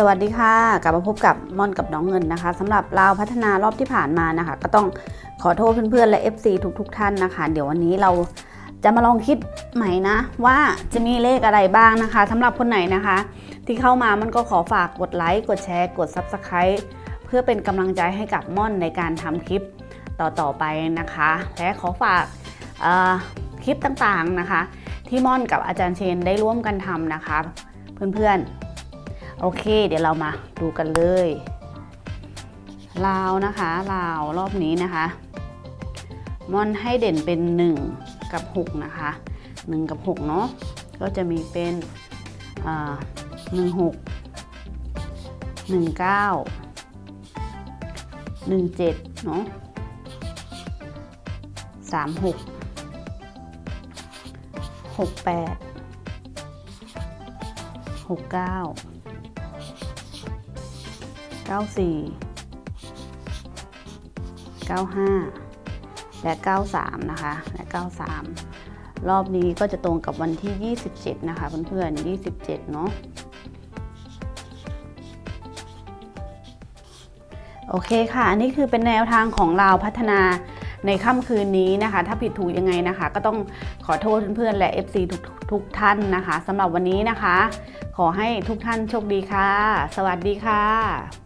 สวัสดีค่ะ กลับมาพบกับม่อนกับน้องเงินนะคะสำหรับเราพัฒนารอบที่ผ่านมานะคะ ก็ต้องขอโทษเพื่อนๆและ FC ทุกๆทท่านนะคะ เดี๋ยววันนี้เราจะมาลองคิดใหม่นะ ว่าจะมีเลขอะไรบ้างนะคะสำหรับคนไหนนะคะ ที่เข้ามามันก็ขอฝากกดไลค์กดแชร์กด Subscribe เพื่อเป็นกำลังใจให้กับม่อนในการทำคลิปต่อๆไปนะคะ และขอฝากคลิปต่างๆนะคะ ที่ม่อนกับอาจารย์เชนได้ร่วมกันทำนะคะ เพื่อนๆ โอเค เดี๋ยวเรามาดูกันเลยลาวนะคะลาวรอบนี้นะคะม่อนให้เด่นเป็น 1 กับ 6 นะคะ 1 กับ 6 เนาะก็จะมีเป็นอ่า1 6 1 9 1 7เนาะ3 6 6 8 6 9 94 95 และ 93 นะคะ และ 93 รอบนี้ก็จะตรงกับวันที่ 27 นะคะเพื่อนๆ 27 เนาะโอเคค่ะ อันนี้คือเป็นแนวทางของเราพัฒนาในค่ำคืนนี้นะคะ ถ้าผิดถูกยังไงนะคะ ก็ต้องขอโทษเพื่อนๆและ FC ทุกทุกท่านนะคะสำหรับวันนี้นะคะ ขอให้ทุกท่านโชคดีค่ะ สวัสดีค่ะ